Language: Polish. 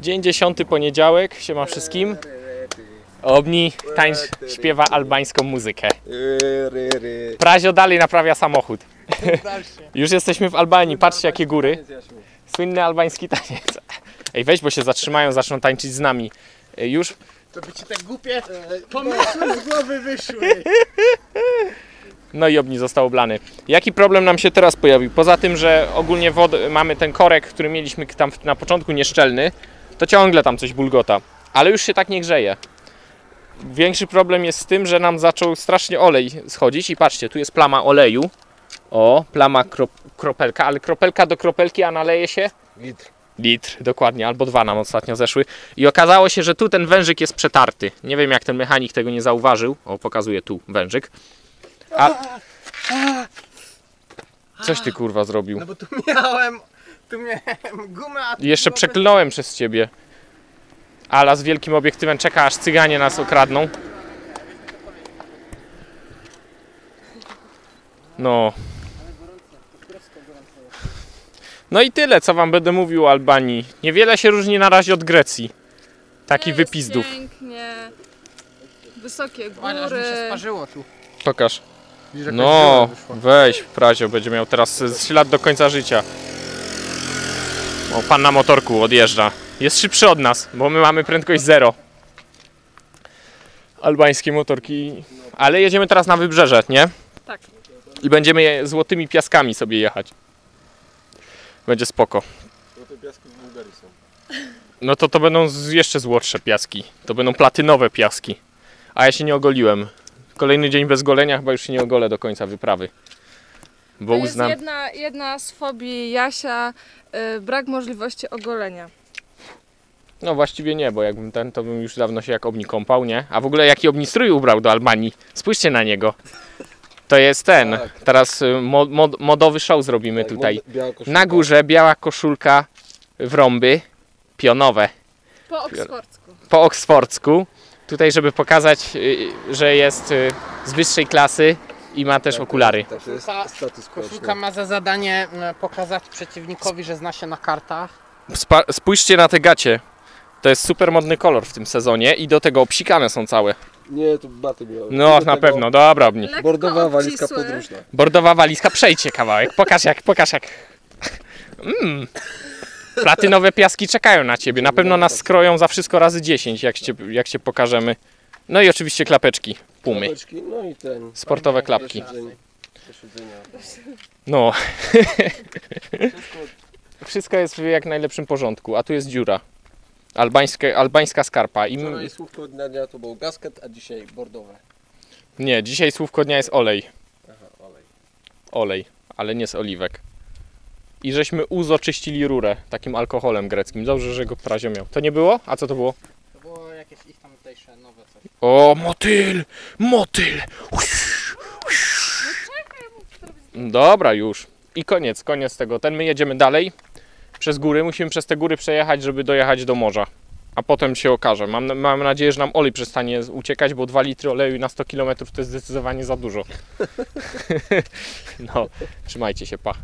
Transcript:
Dzień dziesiąty, poniedziałek, siema wszystkim. Obni tańcz, śpiewa albańską muzykę. Prazio dalej naprawia samochód. Już jesteśmy w Albanii, patrzcie jakie góry. Słynny albański taniec. Ej, weź, bo się zatrzymają, zaczną tańczyć z nami. Ej, Już To by ci tak głupie pomysły z głowy wyszły. No i obni został oblany. Jaki problem nam się teraz pojawił? Poza tym, że ogólnie wod- mamy ten korek, który mieliśmy tam w- na początku nieszczelny, to ciągle tam coś bulgota, ale już się tak nie grzeje. Większy problem jest z tym, że nam zaczął strasznie olej schodzić i patrzcie, tu jest plama oleju. O, plama krop- kropelka, ale kropelka do kropelki, a naleje się Litr. litr, dokładnie, albo dwa nam ostatnio zeszły. I okazało się, że tu ten wężyk jest przetarty. Nie wiem, jak ten mechanik tego nie zauważył. O, pokazuje tu wężyk. A... Coś ty kurwa zrobił. No bo tu miałem, tu miałem gumę, a tu Jeszcze przeklnąłem przez ciebie. Ala z wielkim obiektywem czeka, aż cyganie nas okradną. No. No i tyle, co wam będę mówił o Albanii. Niewiele się różni na razie od Grecji. Taki Jest wypizdów. Pięknie. Wysokie Aż mi się góry. sparzyło tu. Pokaż. Widzisz, No, dziura wyszła. weź, Prazio będzie miał teraz ślad do końca życia. O, pan na motorku odjeżdża. Jest szybszy od nas, bo my mamy prędkość zero. Albańskie motorki. Ale jedziemy teraz na wybrzeże, nie? Tak. I będziemy je złotymi piaskami sobie jechać. Będzie spoko. No to to będą jeszcze złotsze piaski. To będą platynowe piaski. A ja się nie ogoliłem. Kolejny dzień bez golenia, chyba już się nie ogolę do końca wyprawy. Bo To jest uznam. jedna, jedna z fobii Jasia, y, brak możliwości ogolenia. No właściwie nie, bo jakbym ten, to bym już dawno się jak obni kąpał, nie? A w ogóle jaki obni strój ubrał do Albanii? Spójrzcie na niego. To jest ten. Tak. Teraz y, mod, mod, modowy show zrobimy tutaj. Biała koszulka. Na górze biała koszulka w rąby, pionowe, Po oksfordzku. po oksfordzku. Tutaj, żeby pokazać, y, że jest y, z wyższej klasy i ma też okulary. Tak, to jest Koszulka- status Koszulka ma za zadanie m, pokazać przeciwnikowi, że zna się na kartach. Spa- spójrzcie na te gacie. To jest super modny kolor w tym sezonie i do tego obsikane są całe. Nie, to baty miałem. No Do na pewno, dobra. Lekko Bordowa walizka obcisłe. podróżna. Bordowa walizka, przejdźcie kawałek, pokaż jak, pokaż jak. Mm. Platynowe piaski czekają na ciebie, na pewno nas skroją za wszystko razy 10, jak cię, jak cię pokażemy. No i oczywiście klapeczki, pumy, No i ten. sportowe klapki. No, Wszystko jest w jak najlepszym porządku, a tu jest dziura. Albańskie, albańska skarpa. I Wczoraj słówko dnia to był gasket, a dzisiaj bordowe. nie, dzisiaj słówko dnia jest olej. Aha, olej. Olej, ale nie z oliwek. I żeśmy uzoczyścili rurę takim alkoholem greckim. Dobrze, że go prazio miał. To nie było? A co to było? Nowe coś. O, motyl! Motyl! Dobra, już. I koniec, koniec tego. Ten my jedziemy dalej. Przez góry. Musimy przez te góry przejechać, żeby dojechać do morza. A potem się okaże. Mam, mam nadzieję, że nam olej przestanie uciekać, bo 2 litry oleju na 100 km to jest zdecydowanie za dużo. no, trzymajcie się, pa.